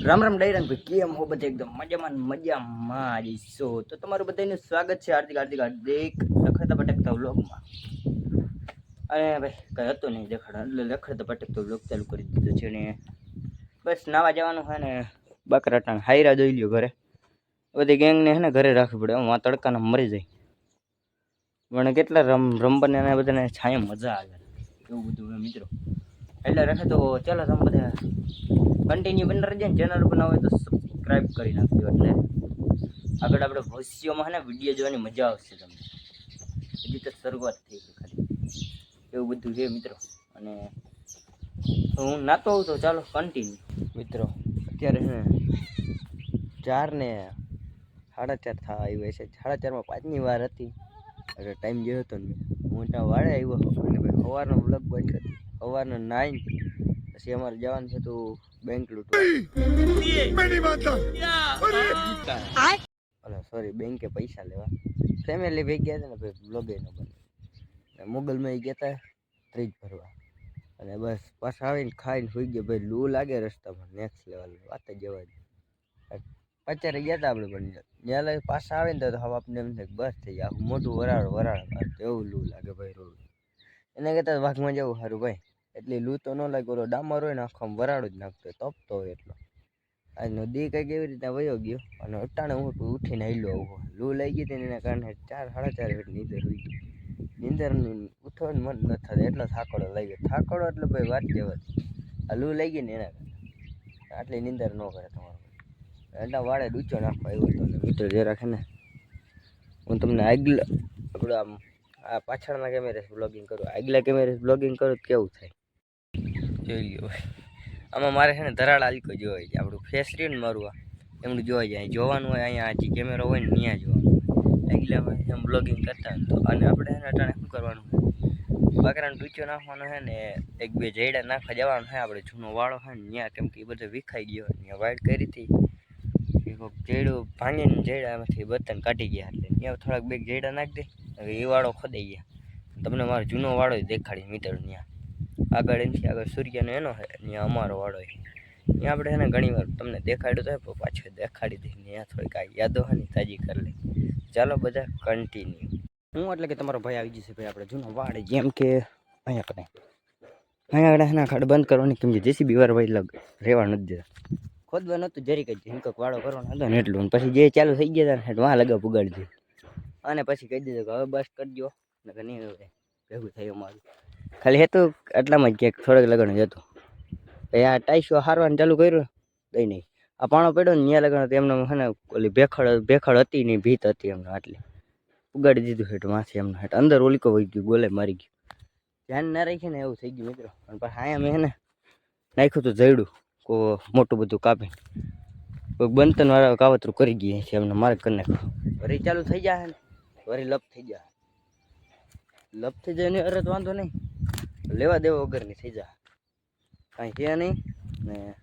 રામ રામ ડાયરન ભાઈ, કેમ હો બધા એકદમ મજામાં મજામાં જ છો? તો તમારું બધાનું સ્વાગત છે હાર્દિક હાર્દિક હાર્દિક લખડતા ભટકતા વ્લોગમાં. અને ભાઈ, કંઈ હતું નહીં દેખાડ એટલે લખડતા ભટકતો વ્લોગ ચાલુ કરી દીધો છે ને. બસ નાવા જવાનું હોય ને બકરાટા હાયરા જોઈ લ્યો ઘરે. બધી ગેંગને હે ને ઘરે રાખવી પડે, હું આ તડકાના મરી જાય. પણ કેટલા રમ રમવાને બધાને છાંય મજા આવે. એવું બધું મિત્રો. એટલે રખે તો ચાલો તમે બધા કન્ટિન્યુ બની રહેજો ને ચેનલ બનાવે તો સબસ્ક્રાઈબ કરી નાખજો એટલે આગળ આપણે ભવિષ્યમાં ને વીડિયો જોવાની મજા આવશે તમને. હજી તો શરૂઆત થઈ છે ખાલી. એવું બધું છે મિત્રો. અને હું નાતો આવું તો ચાલો કન્ટિન્યુ મિત્રો, અત્યારે હે ચાર ને સાડા ચાર થવા આવ્યા છે. સાડા ચારમાં પાંચની વાર હતી. એટલે ટાઈમ ગયો હતો ને. હું ત્યાં વાળે આવ્યો. અને ભાઈ સવારનો બ્લોગ બંધ સવારનો નાઈન પછી અમારે જવાનું છે તો બેંક લૂંટવા અલા સોરી બેંકે પૈસા લેવા. ફેમિલી ભેગી ગયા હતા ને ભાઈ બ્લોગે ન બને. મોગલમાં ગયા હતા ત્રીજ ભરવા. અને બસ પાછા આવીને ખાઈને સુઈ ગયા. ભાઈ લૂ લાગે રસ્તામાં નેક્સ્ટ લેવલ વાત જવા દે. અત્યારે ગયા હતા આપણે પણ જ્યાં લઈ પાછા આવે ને તો હવે આપણે એમ થાય બસ થઈ જાય મોટું વરાળ વરાળ. એવું લૂ લાગે ભાઈ રોડ એને કરતાં વાઘમાં જવું સારું ભાઈ. એટલી લૂ તો ન લાગે, ઓલો ડામર હોય ને, આખો આમ વરાળ જ નાખતો તપતો હોય એટલો. આજનો નદી કંઈક એવી રીતના વયો ગયો, અને અટાણે હું ઉઠીને હેલો આવું. લૂ લઈ ગઈ હતી એના કારણે ચાર, સાડા ચાર હેઠ નીંદર હોઈ ગઈ. નીંદર ઉઠવાનું મન ન થતું એટલો થાકડો લઈ ગયો થાકડો એટલે ભાઈ વાત કહેવાય આ લૂ લઈ ગઈ ને એના કારણે. આટલી નીંદર ન કરે તમારો. એટલા વાળે ડૂચો નાખવા આવ્યો હતો ને, મિત્રો જે રાખે ને. હું તમને આગલા આપણું આમ, આ પાછળના કેમેરે બ્લોગિંગ કરું. આગલા કેમેરે બ્લોગિંગ કરું કેવું થાય? જોઈ લ્યો. આમાં મારે છે ને ધરાળ આલિકો જોવાય છે. આપણું ફેસ રહ્યું ને મારું એમનું જોવાઈ જાય જોવાનું હોય, અહીંયા જે કેમેરો હોય ને ત્યાં જોવાનું એટલે ભાઈ એમ બ્લોગિંગ કરતા તો. અને આપણે અટાણે શું કરવાનું બકરાને ડૂચો નાખવાનો છે ને, એક બે જૈડા નાખવા જવાનું છે. આપણે જૂનો વાળો છે ને, ત્યાં કેમ કે એ બધો વિખાઈ ગયો ત્યાં વાઇટ કરી હતી. જૈડું ભાંગીને જૈડા એમાંથી બર્તન કાઢી ગયા એટલે ત્યાં થોડાક બે જૈડા નાખી દે. એ વાળો ખોદાઈ ગયા. તમને મારો જૂનો વાળો દેખાડી મિત્રો ત્યાં. આગળ એનાથી આગળ સૂર્યનો એનો છે ત્યાં અમારો વાળો છે ત્યાં આપણે એને ને ઘણી વાર તમને દેખાડ્યું તો પાછો દેખાડી દઈએ ત્યાં થોડીક આ યાદો છે તાજી કરી લઈ ચાલો બધા કન્ટિન્યુ હું એટલે કે તમારો ભાઈ આવી જશે ભાઈ, આપણે જૂનો વાડ જેમ કે અહીંયા કને. અહીંયા આગળ એના ખાડ બંધ કરવાની કેમ કે જેસીબી વાર ભાઈ લગ રહેવા નથી દેતા. ખોદવા નહોતું, જરીક જ હિંકક વાળો કરવાનો હતો ને એટલું. પછી જે ચાલુ થઈ ગયા હતા ને વાં લગા પુગાડી દીધું. અને પછી કહી દીધું કે હવે બસ કરજો નકર નહીં ભેગું થયું મારું ખાલી હેતું એટલામાં જ ક્યાંક થોડેક લગ્ન જ હતું. પછી આ ટાઈસો હારવાનું ચાલુ કર્યું દઈ નહીં. આ પાણો પડ્યો ને ત્યાં લગણ એમને છે ને ઓલી ભેખડ ભેખડ હતી નહીં ભીત હતી એમને આટલી. ઉગાડી દીધું હેઠ માથે એમને હેઠ. અંદર ઓલીકો વહી ગયું, ગોલે મારી ગયું. ધ્યાન ના રાખીને એવું થઈ ગયું મિત્રો. પણ પછી અમે હે ને નાખ્યું તો જયડું કો મોટું બધું કાપીને. કોઈ બંતન વાળા કાવતરું કરી ગઈ છે, એમને માર્ગ કરી નાખ્યો. વરી ચાલુ થઈ જાય ને, વરી લપ થઈ જાય લપ થઈ જાય ને અરે તો વાંધો નહીં. લેવા દેવા વગરની થઈ જા. કાંઈ છે નહીં. ને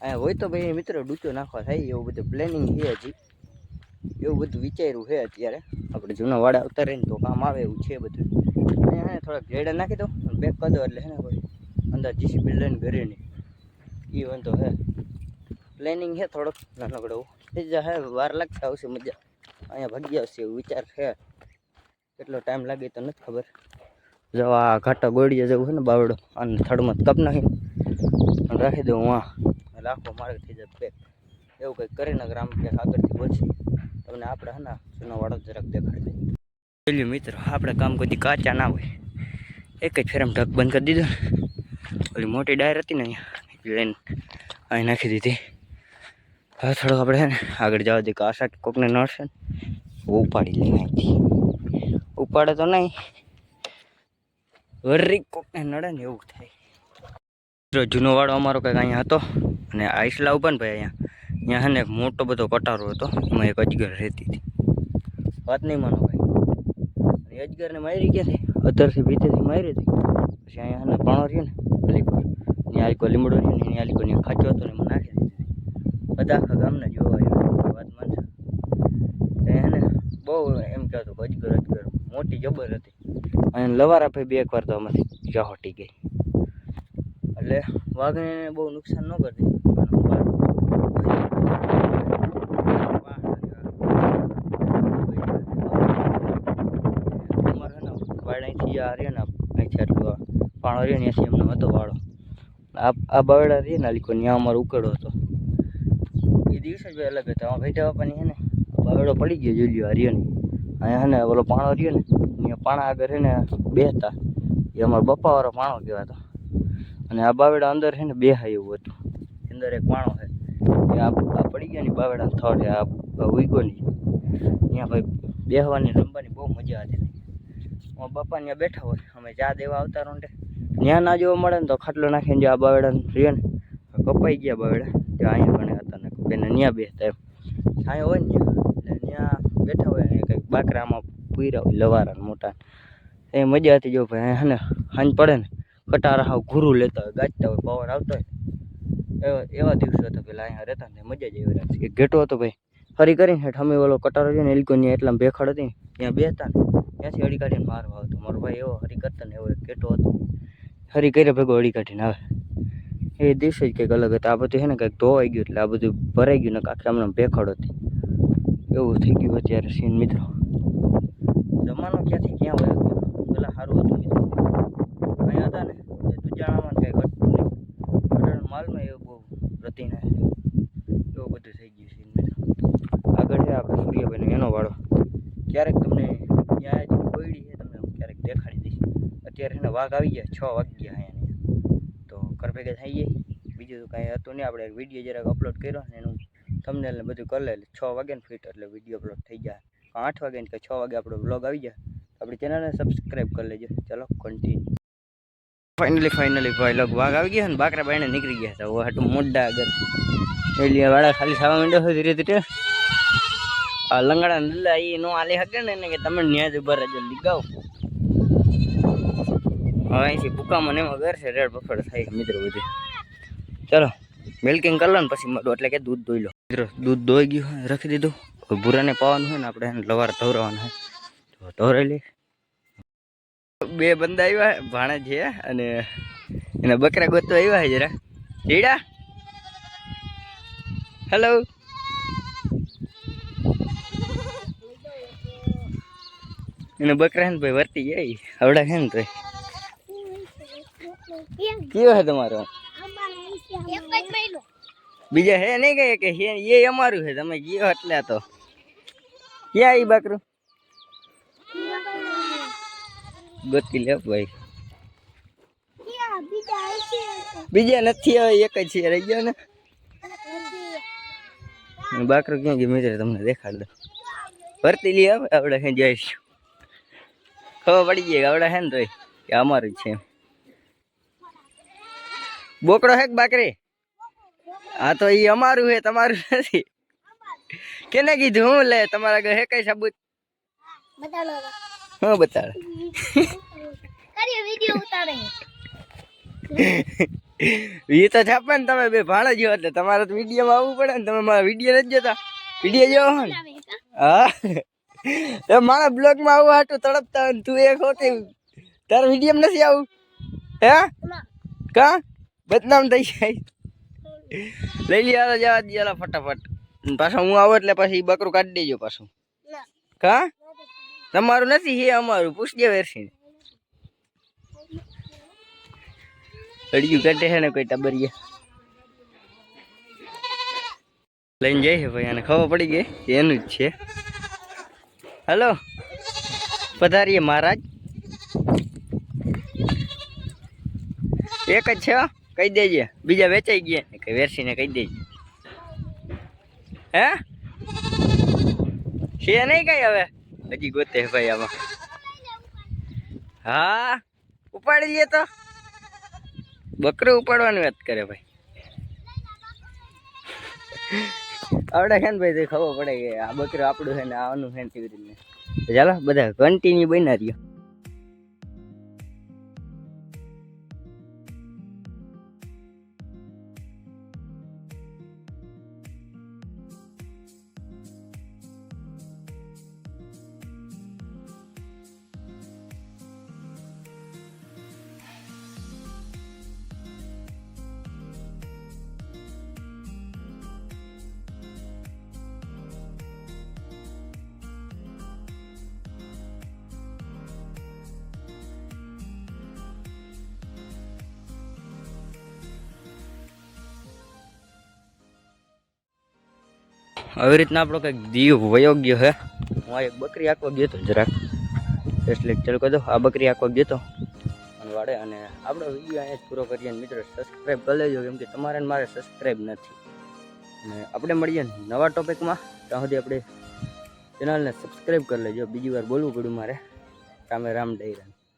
અહીંયા હોય તો ભાઈ મિત્રો ડૂચો નાખવા થાય, એવું બધું પ્લેનિંગ છે હજી. એવું બધું વિચાર્યું છે અત્યારે. આપણે જૂના વાડા ઉતારે રહીને તો કામ આવે એવું છે બધું. અહીંયા થોડાક જેડા નાખી દો બેક કરી દો એટલે હે ને કોઈ અંદર જીસીબી લઈને ઘરે નહીં. એ વાંધો હે. પ્લેનિંગ છે થોડોક, નાનકડો થઈ જાય હે, વાર લાગતા આવશે મજા. અહીંયા ભાગી આવશે એવું વિચાર છે. કેટલો ટાઈમ લાગે તો નથી ખબર. જો આ ઘાટા ગોળીએ જવું છે ને બાવડો અને થડમાં કપ નાખી રાખી દઉં હું એટલે આખો માર્ગ થઈ જાય પેક. એવું કંઈક કરીને ગ્રામ ક્યાંક આગળથી પહોંચી તમને આપણે હે ને જૂનો વાળો જરાક દેખાડી દઈએ. પેલું મિત્ર આપણે કામ કદી કાચા ના હોય. એક જ ફેરમ ઢગ બંધ કરી દીધું ઓલી મોટી ડાયર હતી ને અહીંયા લઈને અહીં નાખી દીધી. હવે થોડોક આપણે છે ને આગળ જવા દઈએ કે આશા કોકને નડશે ને ઉપાડી લઈને અહીંથી ઉપાડે તો નહીં વરી કોકને નડે ને એવું થાય. જૂનો વાળો અમારો કંઈક અહીંયા હતો અને આઈસલા ઉપર ભાઈ અહીંયા. અહીંયા એક મોટો બધો કટારો હતો, એમાં એક અજગર રહેતી હતી. વાત નહીં માનો ભાઈ. અજગરને મારી ગયા છે, અધરથી ભીતરથી મારી હતી. પછી અહીંયા છે ને પાણો રહ્યો ને અલીકો ત્યાં આલીકો લીમડો રહ્યો ને એની આલીકો ને ખાચો હતો ને એમાં નાખી દીધી. બધા આખા ગામના જોવા આવ્યા. વાત માનશે? ત્યાં હે બહુ એમ કહેતો અજગર અજગર, મોટી જબર હતી. અને લવારાભાઈ બે એકવાર તો અમારી જાહોટી ગઈ. એટલે વાઘને બહુ નુકસાન ન કરી અહીંથી આ રહ્યો ને અહીંથી આટલો પાણો રહ્યો ને એસી હતો વાળો આ આ બવડા રહી ને લીખો ત્યાં અમારો ઉકળો હતો. એ દિવસે જ અલગ હતા. ભાઈ ઢાવા પાણી છે ને પડી ગયો જોઈ લ્યો, આ રહ્યો ને ને ઓલો પાણો રહ્યો ને ત્યાં પાણા આગળ છે ને બે હતા એ અમારો બપ્પાવાળો પાણો કહેવાતો અને આ બાવેડા અંદર છે ને બે એવું હતું. અંદર એક પાણો છે. એ આ પડી ગયા ને બાવડા થડ આ ઉઈગો ની ત્યાં ભાઈ બેહવાની રમવાની બહુ મજા હતી. બાપા ત્યાં બેઠા હોય. અમે ચા દેવા આવતા રોંડે. ત્યાં ના જોવા મળે ને તો ખાટલો નાખીને જો આ બાવડા રહ્યો ને કપાઈ ગયા બાવડા જો અહીંયા ઘણે હતા ને બેને ત્યાં બેસતા એમ. અહીંયા હોય ને ત્યાં. બેઠા હોય કંઈક બાકરામાં પૂર્યા હોય, લવારા મોટા એ મજા હતી જો ભાઈ, હે ને, હાંજ પડે ને કટારા હાવ ઘૂરું લેતા હોય, ગાજતા હોય પાવર આવતો હોય. એવા એવા દિવસો હતા પેલા અહીંયા રહેતા ને, મજા જ એવી રાખતી ઘેટો હતો ભાઈ, ફરી કરીને હેઠ અમે ઓલો કટારો છે ને એલકો ત્યાં એટલા ભેખડ હતી ત્યાં બેતા ને, ત્યાંથી અડી કાઢીને મારવા આવતો. મારો ભાઈ એવો હરી કરતા ને એવો એક ઘેટો હતો. હરી કરે ભેગો અડી કાઢીને આવે એ દિવસે જ કંઈક અલગ હતા. આ બધું છે ને, કંઈક ધોવાઈ ગયું એટલે આ બધું ભરાઈ ગયું ને કાંઈક આમને ભેખડ હતી. એવું થઈ ગયું અત્યારે સીન મિત્રો. જમાનો ક્યાંથી ક્યાં હોય ગયો પેલા સારું હતું મિત્રો અહીંયા હતા ને, એ દુજાણામાં કંઈ ઘટતું નહીં. અટાણે માલમાં એવું બહુ રતીને એવું બધું થઈ ગયું છે આગળ છે આપણે સૂર્યભાઈનો એનો વાળો ક્યારેક તમને ત્યાં જ કોયડી છે, તમને ક્યારેક દેખાડી દઈશ. અત્યારે એને વાઘ આવી ગયા, છ વાગી ગયા અહીંયા તો ઘર ભેગા થઈ જાય બીજું તો કાંઈ હતું નહીં. આપણે વીડિયો જરાક અપલોડ કર્યો ને એનું તમને બધું કરી લે છ વાગે ને ફિટ એટલે વીડિયો અપલોડ થઈ જાય આઠ વાગે કે છ વાગે આપણો બ્લોગ આવી જાય આપણી ચેનલને સબસ્ક્રાઈબ કરી લેજો. ચલો કન્ટિન્યુ ફાઇનલી ફાઇનલી ભાઈ લોક વાઘ આવી ગયા ને, બાકરા બાઈને નીકળી ગયા હતા હવે હાટું મોડા આગળ. એટલે વાળા ખાલી થવા માંડ્યો છે ધીરે ધીરે. આ લંગડા લીલા એ નો આલી હકે ને એને કે તમે ન્યાજ ઊભા રહેજો લીગાવ હવે અહીંથી ભૂકામાં એમાં ઘર છે, રેડ બફડ થાય મિત્રો બધી. ચલો મિલ્કિંગ કરી લો ને પછી મળો. એટલે કે દૂધ ધોઈ લો. મિત્રો દૂધ ધોઈ ગયું રાખી દીધું. ભૂરાને પાવાનું હોય ને આપણે એને લવાર ધોરવાનું હોય. ધોરાઈ લઈ બે બંદા આવ્યા ભાણે છે અને એના બકરા ગોતો આવ્યા છે જરા. હીડા? હેલો એને બકરા હે ને ભાઈ વર્તી જાય આવડા હે ને તો કયો હે તમારો? બીજા હે નહીં કઈ કે હે, એ અમારું છે, તમે ગયો એટલે તો. ક્યાં ઈ બકરું? ગોતી લે ભાઈ. બીજા નથી હવે એક જ છે, રહી ગયો ને? બાકરો ક્યાં ગયો? મિત્ર તમને દેખાડ દો ભરતી લઈ આવે આપણે હે, જઈશું. ખબર પડી ગઈ આવડે હે ને તોય, કે અમારું જ છે બોકડો હે કે બાકરી? હા તો ઈ અમારું હે તમારું નથી. કેને કીધું? હું લે તમારા હે કઈ સાબુત? હું ઉતારે. એ તો છાપે ને તમે બે ભાણા જો એટલે તમારે તો વિડીયોમાં આવવું પડે ને તમે મારા વીડિયો નથી જોતા. વીડિયો જોવો હો ને. હા. એ મારા બ્લોગમાં આવું હાટું તડપતા હોય તું એ ખોટી તારા વીડિયો નથી આવું? હે? કા? બદનામ થઈ જાય. લઈ લે જવા દે ફટાફટ. પાછા હું આવું એટલે પછી બકરું કાઢી દેજો પાછું. કા? તમારું નથી, હે અમારું. પૂછ દે વેરસી અડિયું કાઢે છે ને કોઈ ટબરિયા. લઈને જાય છે ભાઈ અને ખબર પડી ગઈ? એનું જ છે. હલો. પધારીએ મહારાજ. એક જ છે, હો? કહી દેજે. બીજા વેચાઈ ગયા ને કઈ વેરસીને કહી દેજે. હે? છે નહીં કઈ હવે? હજી ગોતે ભાઈ આમાં. હા? ઉપાડી લે તો. બકરું ઉપાડવાની વાત કરે ભાઈ. આવડે છે ને ભાઈ તો ખબર પડે કે આ બકરું આપણું છે ને આનું છે ને ચાલો, બધા કન્ટિન્યુ બન્યા રહ્યો. આવી રીતના આપણો કંઈક દીવ વયોગ્ય હે. હું આ એક બકરી આંકવા ગયો હતો જરાક એટલે ચાલુ કહી દો આ બકરી આંકવા ગયો હતો અને વાડે અને આપણો વીડિયો અહીંયા જ પૂરો કરીએ. મિત્રો સબસ્ક્રાઈબ કરી લેજો, કેમ કે તમારે મારે સબસ્ક્રાઈબ નથી. અને આપણે મળીએ નવા ટોપિકમાં ત્યાં સુધી આપણે ચેનલને સબસ્ક્રાઈબ કરી લેજો. બીજી વાર બોલવું પડ્યું મારે. રામે રામ ડૈરા